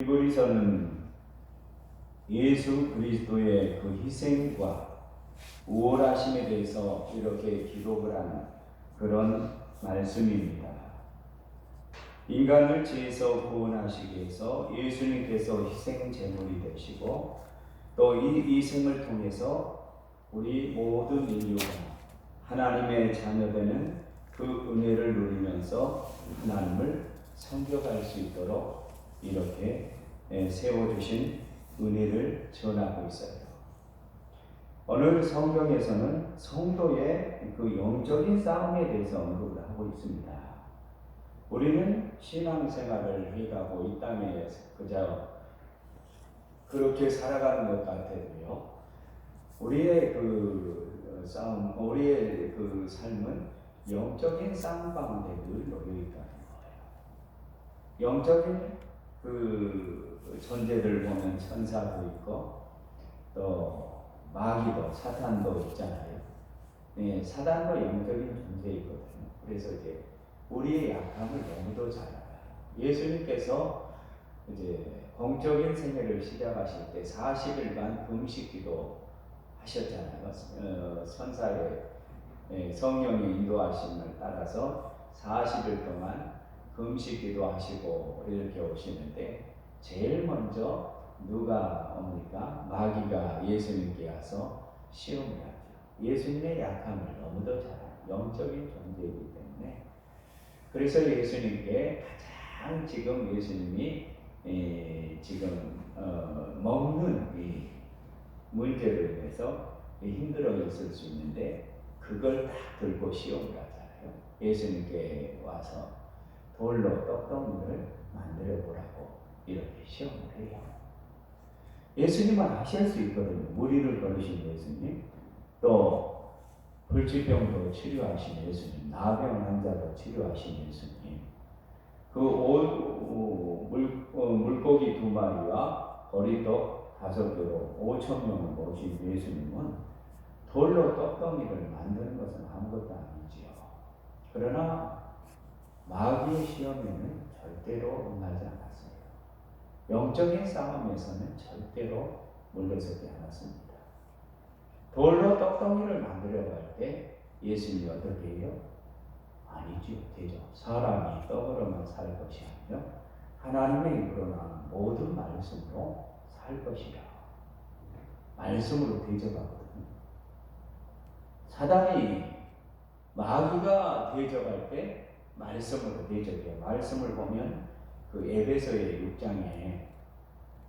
히브리서는 예수 그리스도의 그 희생과 우월하심에 대해서 이렇게 기록을 한 그런 말씀입니다. 인간을 죄에서 구원하시기 위해서 예수님께서 희생 제물이 되시고 또 이 희생을 통해서 우리 모든 인류가 하나님의 자녀되는 그 은혜를 누리면서 하나님을 섬겨갈 수 있도록 이렇게 예, 세워주신 은혜를 전하고 있어요. 오늘 성경에서는 성도의 그 영적인 싸움에 대해서 언급을 하고 있습니다. 우리는 신앙생활을 해가고 이 땅에 그저 그렇게 살아가는 것 같아도요. 우리의 그 싸움, 우리의 그 삶은 영적인 싸움 가운데 늘 놓여 있다는 거예요. 영적인 그 존재를 보면 천사도 있고 또 마귀도 사탄도 있잖아요. 네, 사단도 영적인 존재이거든요. 그래서 이제 우리의 약함을 너무도 잘 알아요. 예수님께서 이제 공적인 생애를 시작하실 때 40일간 금식 기도 하셨잖아요. 어, 선사의 예, 성령의 인도하심을 따라서 40일 동안 금식기도 하시고 이렇게 오시는데 제일 먼저 누가 옵니까? 마귀가 예수님께 와서 시험을 하죠. 예수님의 약함을 너무도 잘. 영적인 존재이기 때문에 그래서 예수님께 가장 지금 예수님이 에, 지금 어, 먹는 이 문제로 인해서 힘들어 있을 수 있는데 그걸 딱 들고 시험을 하잖아요. 예수님께 와서 돌로 떡덩이를 만들어 보라고 이렇게 시험을 해요. 예수님은 하실 수 있거든요. 무리를 걸으신 예수님, 또 불치병도 치료하신 예수님, 나병 환자도 치료하신 예수님, 그 오, 물, 어, 물고기 두 마리와 거리떡 다섯 개로 오천 명을 모신 예수님은 돌로 떡덩이를 만드는 것은 아무것도 아니지요. 그러나 마귀의 시험에는 절대로 응하지 않았어요. 영적인 싸움에서는 절대로 물러서지 않았습니다. 돌로 떡덩이를 만들어 갈 때 예수님이 어떻게 해요? 아니지요. 되죠. 사람이 떡으로만 살 것이 아니라 하나님의 입으로 나온 모든 말씀으로 살 것이라. 말씀으로 대접하거든요. 사단이 마귀가 대접할 때 말씀으로 대접해요. 말씀을 보면 그 에베소의 6장에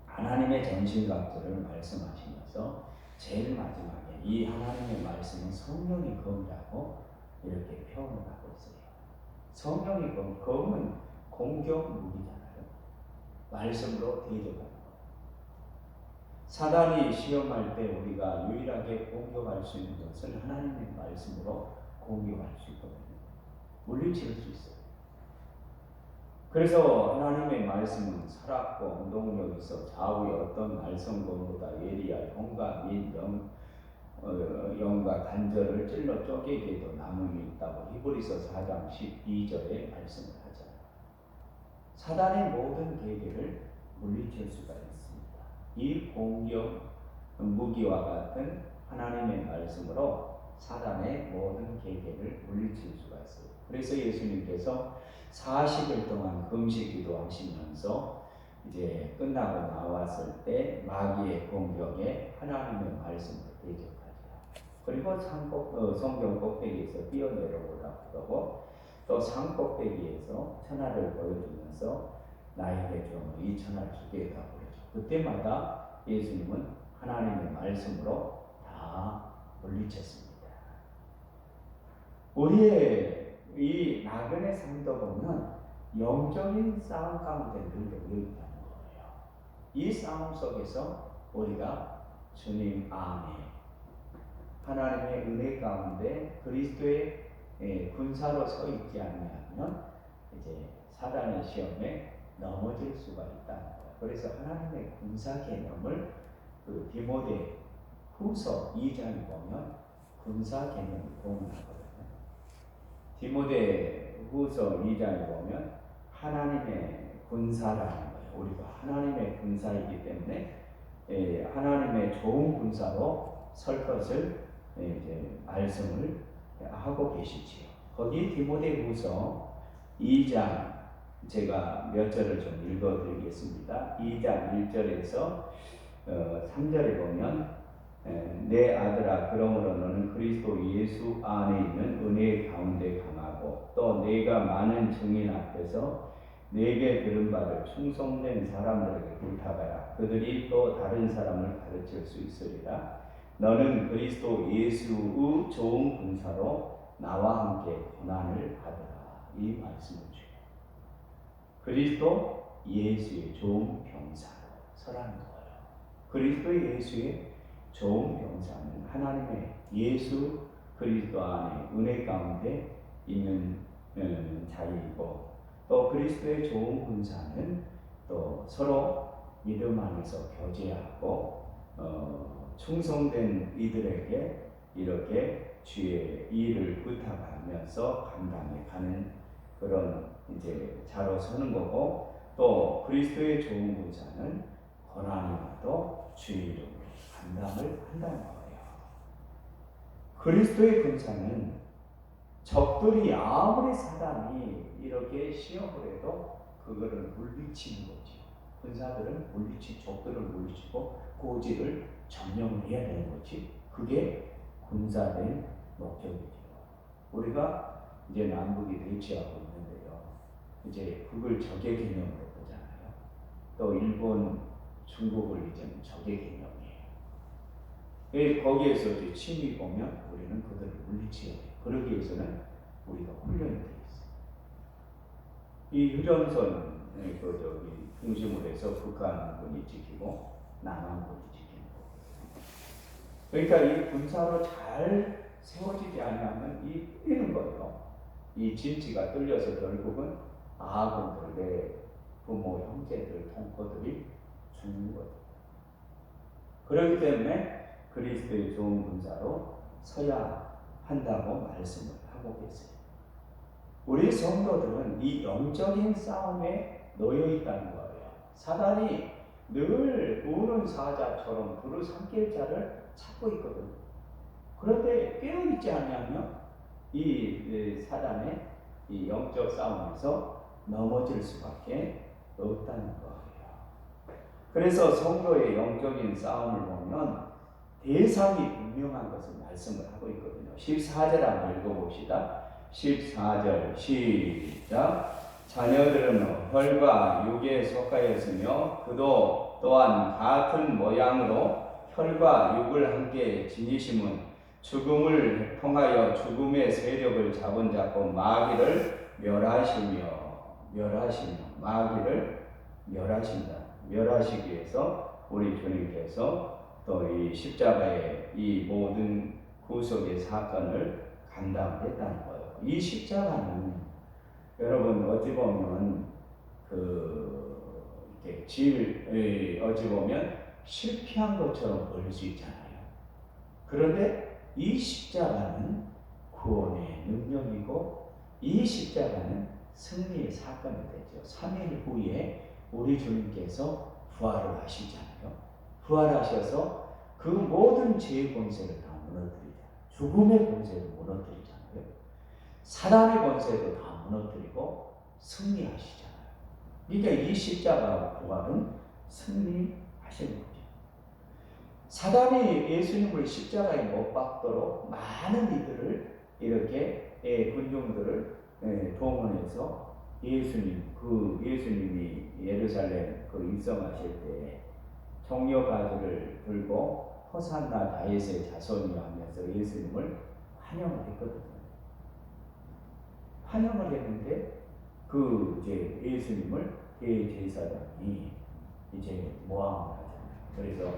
하나님의 전신갑주를 말씀하시면서 제일 마지막에 이 하나님의 말씀은 성령의 검이라고 이렇게 표현을 하고 있어요. 성령의 검, 검은 공격 무기잖아요. 말씀으로 대접하는 거. 사단이 시험할 때 우리가 유일하게 공격할 수 있는 것은 하나님의 말씀으로 공격할 수 있거든요. 물리칠 수 있어요. 그래서 하나님의 말씀은 살았고 운동력 있어 좌우의 어떤 말썽검보다 예리할 공과 및 영, 어, 영과 단절을 찔러 쪼개기에도 남음이 있다고 히브리서 4장 12절에 말씀을 하잖아요. 사단의 모든 계계를 물리칠 수가 있습니다. 이 공격 무기와 같은 하나님의 말씀으로 사단의 모든 계계를 물리칠 수가 있어요. 그래서 예수님께서 40일 동안 금식 기도하시면서 이제 끝나고 나왔을 때 마귀의 공격에 하나님의 말씀을 대적하죠. 그리고 산꼭, 어, 성경 꼭대기에서 뛰어내려오라고 그러고 또 산 꼭대기에서 천하를 보여주면서 나에게 좀이 천하를 주겠다고 그러죠. 그때마다 예수님은 하나님의 말씀으로 다 물리쳤습니다. 우리의 이 나그네 보면 영적인 싸움 가운데 늘 놓여 있다는 거예요. 이 싸움 속에서 우리가 주님 안에 하나님의 은혜 가운데 그리스도의 예, 군사로 서 있지 않으면 이제 사단의 시험에 넘어질 수가 있다는 거예요. 그래서 하나님의 군사 개념을 그 디모데 후서 2장에 보면 군사 개념을 공유하거든요. 디모데 후서 2장에 보면 하나님의 군사라는 거예요. 우리가 하나님의 군사이기 때문에 예, 하나님의 좋은 군사로 설 것을 예, 이제 말씀을 하고 계시지요. 거기 디모데 후서 2장 제가 몇 절을 좀 읽어드리겠습니다. 2장 1절에서 어, 3절에 보면 에, 내 아들아 그러므로 너는 그리스도 예수 안에 있는 은혜 가운데 강하고 또 내가 많은 증인 앞에서 내게 들은 바를 충성된 사람들에게 부탁하라. 그들이 또 다른 사람을 가르칠 수 있으리라. 너는 그리스도 예수의 좋은 군사로 나와 함께 고난을 받으라. 이 말씀을 주요 그리스도 예수의 좋은 병사로 서라는 거예요. 그리스도 예수의 좋은 병사는 하나님의 예수 그리스도 안에 은혜 가운데 있는 음, 자이고 또 그리스도의 좋은 군사는 또 서로 믿음 안에서 교제하고 어, 충성된 이들에게 이렇게 주의 일을 부탁하면서 감당해 가는 그런 이제 자로 서는 거고 또 그리스도의 좋은 군사는 와도 주의 이름으로 감당을 한다는 거예요. 그리스도의 군사는 적들이 아무리 사단이 이렇게 시험을 해도 그거를 물리치는 거지. 군사들은 물리치, 적들을 물리치고 고지를 점령을 해야 되는 거지. 그게 군사된 목적이죠. 우리가 이제 남북이 대치하고 있는데요. 이제 그걸 적의 개념으로 보잖아요. 또 일본, 중국을 이제는 적의. 예, 거기에서 이제 침이 보면 우리는 그들을 물리쳐야 돼요. 그러기 위해서는 우리가 훈련이 되어 있어요. 이 휴전선 그 저기 중심으로 해서 북한군이 지키고 남한군이 지키는 거거든요. 그러니까 이 군사로 잘 세워지지 않으면 이 뚫리는 거예요. 이 진지가 뚫려서 결국은 아군들 내 부모 형제들 동포들이 죽는 거예요. 그렇기 때문에 그리스도의 좋은 군사로 서야 한다고 말씀을 하고 계세요. 우리 성도들은 이 영적인 싸움에 놓여 있다는 거예요. 사단이 늘 우는 사자처럼 불을 삼킬 자를 찾고 있거든요. 그런데 깨어있지 않으면 이 사단의 이 영적 싸움에서 넘어질 수밖에 없다는 거예요. 그래서 성도의 영적인 싸움을 보면 대상이 분명한 것을 말씀을 하고 있거든요. 14절 한번 읽어봅시다. 14절 시작 자녀들은 혈과 육에 속하였으며 그도 또한 같은 모양으로 혈과 육을 함께 지니심은 죽음을 통하여 죽음의 세력을 잡은 자고 마귀를 멸하시며 멸하시며 마귀를 멸하신다. 멸하시기 위해서 우리 주님께서 또 이 십자가의 이 모든 구속의 사건을 감당했다는 거예요. 이 십자가는 여러분 어찌 보면 그 이렇게 질 어찌 보면 실패한 것처럼 보일 수 있잖아요. 그런데 이 십자가는 구원의 능력이고 이 십자가는 승리의 사건이 되죠. 3일 후에 우리 주님께서 부활을 하시잖아요. 부활하셔서 그 모든 죄의 권세를 다 무너뜨리자. 죽음의 권세를 무너뜨리잖아요. 사단의 권세도 다 무너뜨리고 승리하시잖아요. 그러니까 이 십자가 부활은 승리하시는 거죠. 사단이 예수님을 십자가에 못 박도록 많은 이들을 이렇게 예, 군중들을 예, 동원해서 예수님 그 예수님이 예루살렘 그 입성하실 때 가지를 들고 호산나 다윗의 자손이 하면서 예수님을 환영을 했거든요. 환영을 했는데 그 이제 예수님을 대제사장이 이제 모함을 하잖아요. 그래서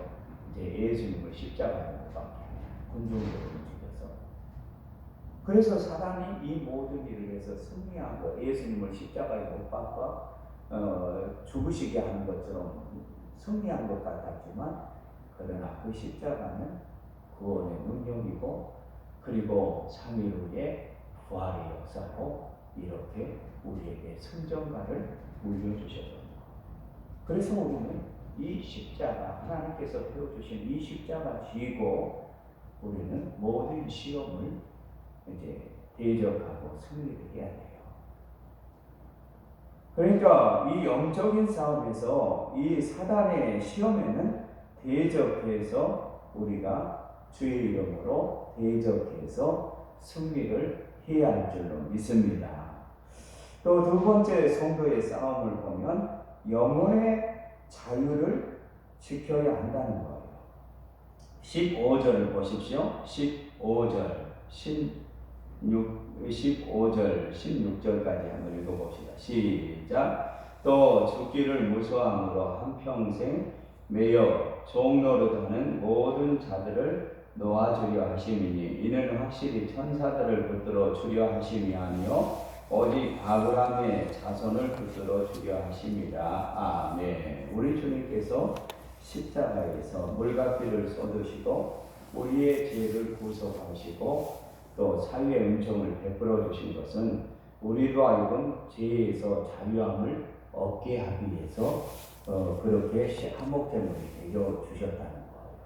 이제 예수님을 십자가에 못 박게 군중으로 그래서 사단이 이 모든 일을 해서 승리한 거 예수님을 십자가에 못 박고 어, 죽으시게 하는 것처럼 승리한 것 같았지만 그러나 그 십자가는 구원의 능력이고 그리고 3일 후에 부활의 역사로 이렇게 우리에게 승전가를 물려주셨던 그래서 우리는 이 십자가 하나님께서 배워주신 이 십자가 쥐고 우리는 모든 시험을 이제 대적하고 승리를 해야 돼요. 그러니까 이 영적인 싸움에서 이 사단의 시험에는 대적해서 우리가 주의 이름으로 대적해서 승리를 해야 할 줄로 믿습니다. 또 두 번째 성도의 싸움을 보면 영혼의 자유를 지켜야 한다는 거예요. 15절을 보십시오. 15절, 16, 15절, 16절까지 한번 읽어봅시다. 시작. 또 죽기를 무서함으로 한평생 매여 종노릇하는 모든 자들을 놓아주려 하심이니 이는 확실히 천사들을 붙들어 주려 하심이 아니요 오직 아브라함의 자손을 붙들어 주려 하심이라 아멘. 우리 주님께서 십자가에서 물값비를 쏟으시고 우리의 죄를 구속하시고 또 사유의 은총을 베풀어 주신 것은 우리로 하여금 죄에서 자유함을 얻게 하기 위해서 어, 그렇게 한목됨을 내려 주셨다는 거예요.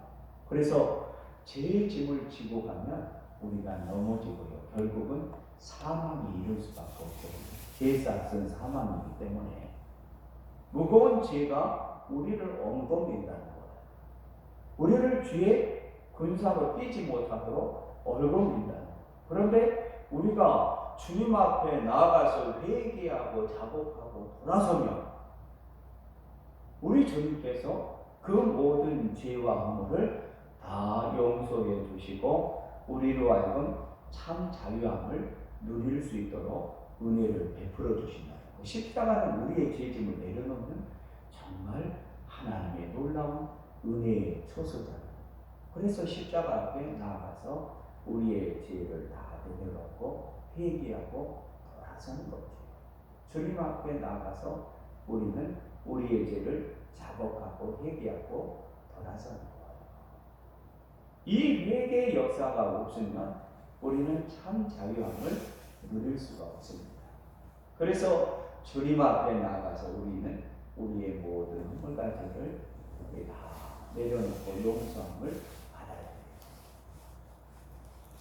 그래서 죄의 짐을 지고 가면 우리가 넘어지고요. 결국은 사망이 이룰 수밖에 없어요. 죄의 싹은 사망이기 때문에 무거운 죄가 우리를 엉덩인다는 거예요. 우리를 죄의 군사로 뛰지 못하도록 거예요. 그런데 우리가 주님 앞에 나아가서 회개하고 자복하고 돌아서면 우리 주님께서 그 모든 죄와 허물을 다 용서해 주시고 우리로 하여금 참 자유함을 누릴 수 있도록 은혜를 베풀어 주신다는 거. 십자가는 우리의 죄짐을 내려놓는 정말 하나님의 놀라운 은혜의 처소잖아요. 그래서 십자가 앞에 나아가서 우리의 죄를 다 내려놓고 회개하고 돌아서는 거죠. 주님 앞에 나아가서 우리는 우리의 죄를 자복하고 회개하고 돌아서는. 이 회개의 역사가 없으면 우리는 참 자유함을 누릴 수가 없습니다. 그래서 주님 앞에 나가서 우리는 우리의 모든 죄를 다 내려놓고 용서함을.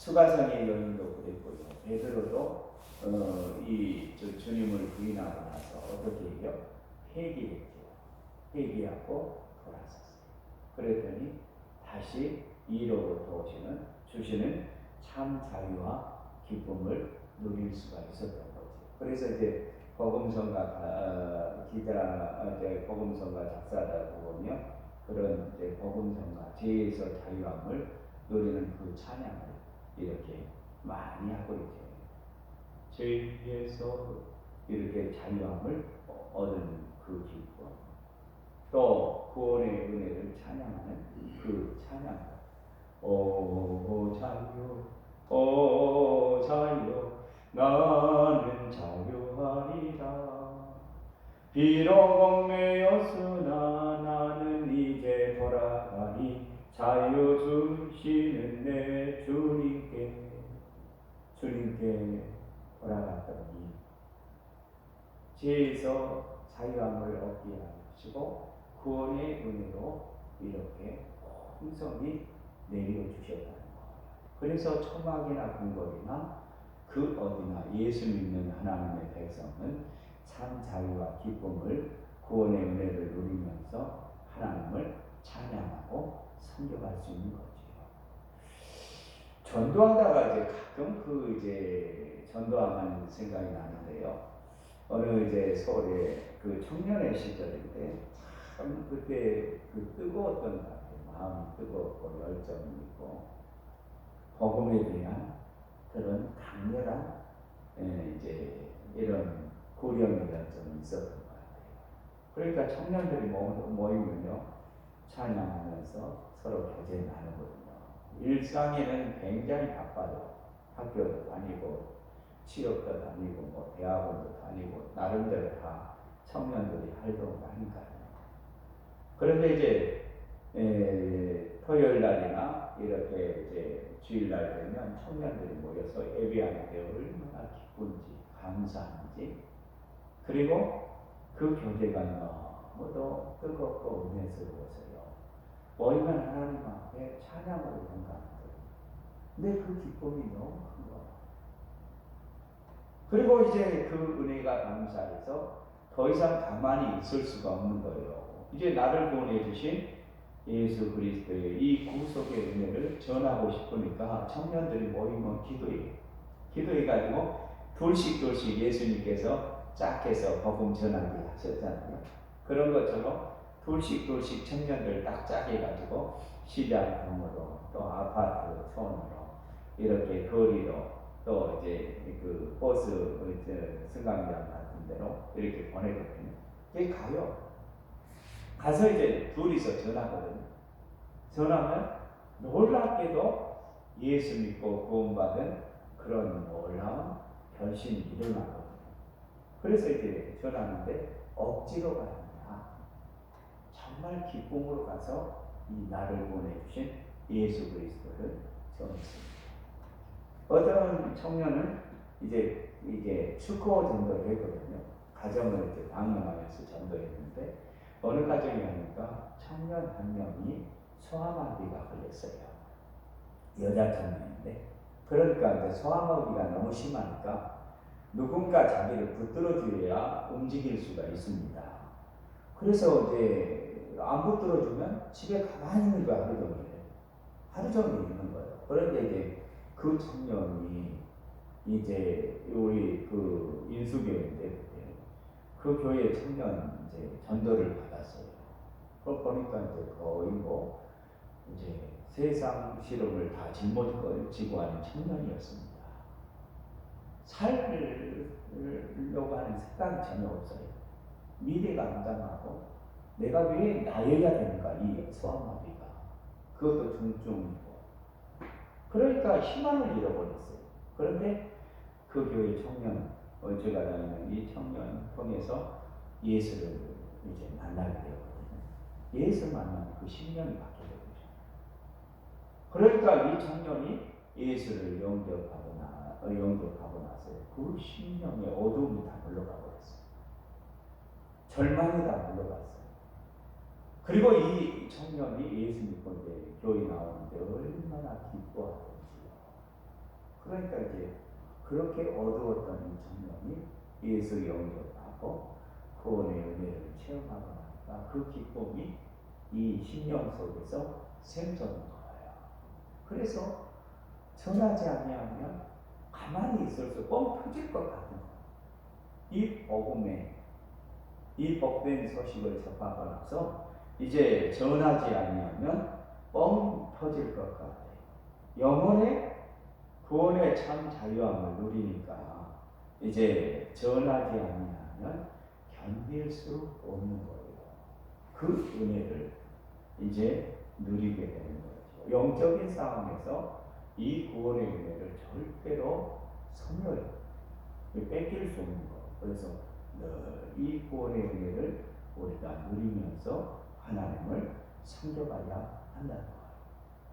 수가성의 여인도 그랬고요. 베드로도 어, 이 주님을 부인하고 나서 어떻게 해요? 회개했죠. 회개하고 돌아섰어요. 그랬더니 다시 이로부터 오시는 주시는 참 자유와 기쁨을 누릴 수가 있었던 거죠. 그래서 이제 복음성가 어, 기자, 이제 복음성가 작사다 보면 그런 이제 복음성가 죄에서 자유함을 누리는 그 찬양을 이렇게 많이 하고 있죠. 죄에서 이렇게 자유함을 얻은 그 기쁨, 또 구원의 은혜를 찬양하는 그 찬양. 오 자유, 오 자유, 나는 자유하리라. 비록 얽매였으나 나는 이제 돌아가니 자유 주시는 내 주님께 주님께 돌아갔더니 죄에서 자유함을 얻게 하시고 구원의 은혜로 이렇게 풍성히 내려주셨다는 거예요. 그래서 초막이나 궁궐이나 그 어디나 예수 믿는 하나님의 백성은 참 자유와 기쁨을 구원의 은혜를 누리면서 하나님을 찬양하고 섬겨갈 수 있는 거지요. 전도하다가 이제 가끔 그 이제 전도하는 생각이 나는데요. 어느 이제 서울의 그 청년의 시절인데 참 그때 그 뜨거웠던 것 같아요. 마음이 뜨겁고 열정이 있고 복음에 대한 그런 강렬한 예, 이제 이런 고령의 열정이 있었던 것 같아요. 그러니까 청년들이 모이면요 찬양하면서 서로 교제 나누거든요. 일상에는 굉장히 바빠요. 학교도 다니고 취업도 다니고 뭐 대학원도 다니고 나름대로 다 청년들이 활동을 하니까요. 그런데 이제 에, 토요일 날이나 이렇게 이제 주일날 되면 청년들이 모여서 예배하는 게 얼마나 기쁜지 감사한지 그리고 그 교제가 너무도 뜨겁고 은혜스러워서요. 모이면 하나님 앞에 찬양으로 건강하거든요. 근데 그 기쁨이 너무 큰 거예요. 그리고 이제 그 은혜가 감사해서 더 이상 가만히 있을 수가 없는 거예요. 이제 나를 구원해 주신 예수 그리스도의 이 구속의 은혜를 전하고 싶으니까 청년들이 모이면 기도해. 기도해가지고 둘씩 둘씩 예수님께서 짝해서 복음 전하게 하셨잖아요. 그런 것처럼 둘씩 둘씩 청년들 딱 짜게가지고 시장통으로 또 아파트 손으로 이렇게 거리로 또 이제 그 버스 승강장 같은 데로 이렇게 보내거든요. 이게 가요. 가서 이제 둘이서 전하거든요. 전하면 놀랍게도 예수 믿고 구원받은 그런 놀라운 변신이 일어나거든요. 그래서 이제 전하는데 억지로 가는 거야. 정말 기쁨으로 가서 이 나를 보내주신 예수 그리스도를 전했습니다. 청년은 이제 이게 축구 전도를 했거든요. 가정을 이제 방문하면서 전도했는데 어느 가정이 하니까 청년 한 명이 소아마비가 걸렸어요. 여자 청년인데 그러니까 소아마비가 너무 심하니까 누군가 자기를 붙들어줘야 움직일 수가 있습니다. 그래서 이제 안 붙들어주면 집에 가만히 있는 거야 하루 종일. 하루 종일 있는 거예요. 그런데 이제 그 청년이 이제 우리 그 인수교회인데 그때 그 교회 청년 이제 전도를 받았어요. 그걸 보니까 이제 거의 뭐 이제 세상 실험을 다 짊어지고 하는 청년이었습니다. 살려고 하는 생각이 전혀 없어요. 미래가 암담하고 내가 왜 나여야 되는가 이 소아마비가 그것도 중증이고 그러니까 희망을 잃어버렸어요. 그런데 그 교회 청년 어, 제가 다니는 이 청년 통해서 예수를 이제 만나게 되었거든요. 예수 만나면 그 신념이 바뀌게 되죠. 그러니까 이 청년이 예수를 영접하고 나 어, 영접하고 나서 그 신념의 어둠이 다 물러가 버렸어요. 절망이 다 물러갔어요. 그리고 이 청년이 예수 믿고 이제 교회 나오는데 얼마나 기뻐하던지요. 그러니까 이제 그렇게 어두웠던 이 청년이 예수 영접하고 구원의 은혜를 체험하고 나니까 그 기쁨이 이 신령 속에서 생존한 거예요. 그래서 전하지 아니하면 가만히 있을 수뻥 터질 것 같은. 이 복음에 이 복된 소식을 접하고 나서 이제 전하지 아니하면 뻥 터질 것 같아요. 영혼의 구원의 참 자유함을 누리니까 이제 전하지 아니하면 견딜 수 없는 거예요. 그 은혜를 이제 누리게 되는 거죠. 영적인 싸움에서 이 구원의 은혜를 절대로 소멸, 뺏길 수 없는 거. 그래서 이 구원의 은혜를 우리가 누리면서 하나님을 섬겨가야 한다는 거예요.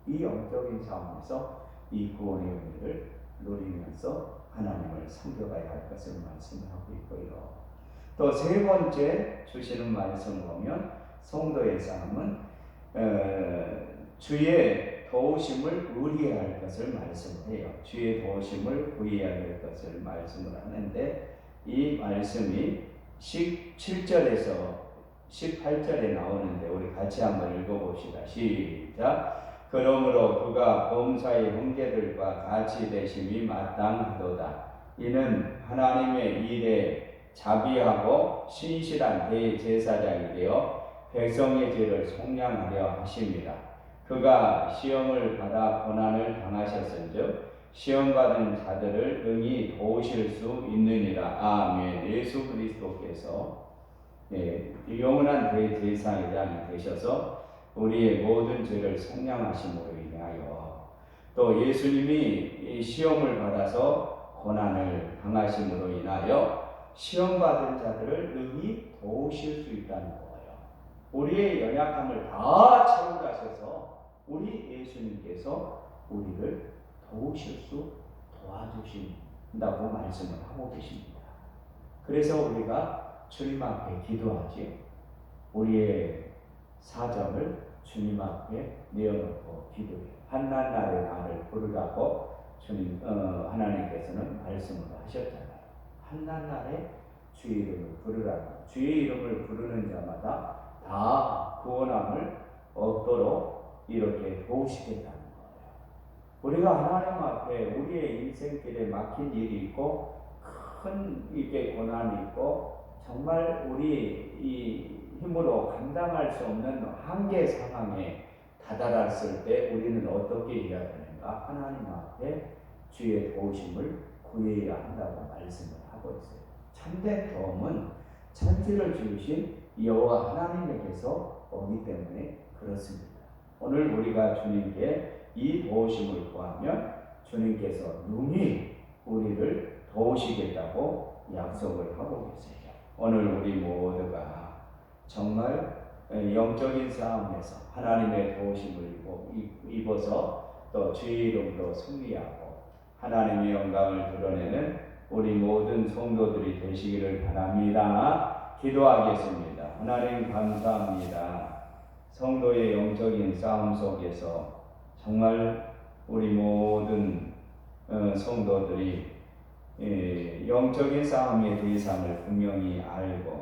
이 영적인 싸움에서 이 구원의 은혜를 누리면서 하나님을 섬겨가야 할 것을 말씀하고 있고요. 또 세 번째 주시는 말씀 보면 성도의 삶은 어, 주의 도우심을 의리해야 할 것을 말씀해요. 주의 도우심을 구해야 할 것을 말씀을 하는데 이 말씀이 17절에서 18절에 나오는데 우리 같이 한번 읽어봅시다. 시작. 그러므로 그가 범사의 형제들과 같이 되심이 마땅하도다. 이는 하나님의 일에 자비하고 신실한 대제사장이 되어 백성의 죄를 속량하려 하십니다. 그가 시험을 받아 고난을 당하셨은즉 시험 받은 자들을 능히 도우실 수 있느니라. 아멘. 예수 그리스도께서 예, 영원한 대제사장이 되셔서 우리의 모든 죄를 속량하심으로 인하여 또 예수님이 시험을 받아서 고난을 당하심으로 인하여 시험 받은 자들을 능히 도우실 수 있다는 거예요. 우리의 연약함을 다 채워가셔서 우리 예수님께서 우리를 도우실 수 도와주신다고 말씀을 하고 계십니다. 그래서 우리가 주님 앞에 기도하지 우리의 사정을 주님 앞에 내어놓고 기도해요. 한낱날에 나를 부르라고 주님 어, 하나님께서는 말씀을 하셨잖아요. 한낱날에 주의 이름을 부르라고 주의 이름을 부르는 자마다 다 구원함을 얻도록 이렇게 도우시겠다는 거예요. 우리가 하나님 앞에 우리의 인생길에 막힌 일이 있고 큰 이게 고난이 있고 정말 우리 이 힘으로 감당할 수 없는 한계 상황에 다다랐을 때 우리는 어떻게 해야 되는가? 하나님 앞에 주의 도우심을 구해야 한다고 말씀을 하고 있어요. 참된 도움은 천지를 지으신 여호와 하나님에게서 오기 때문에 그렇습니다. 오늘 우리가 주님께 이 도우심을 구하면 주님께서 능히 우리를 도우시겠다고 약속을 하고 계세요. 오늘 우리 모두가 정말 영적인 싸움에서 하나님의 도우심을 입어서 또 주의 이름으로 승리하고 하나님의 영광을 드러내는 우리 모든 성도들이 되시기를 바랍니다. 기도하겠습니다. 하나님 감사합니다. 성도의 영적인 싸움 속에서 정말 우리 모든 어, 성도들이 예, 영적인 싸움의 대상을 분명히 알고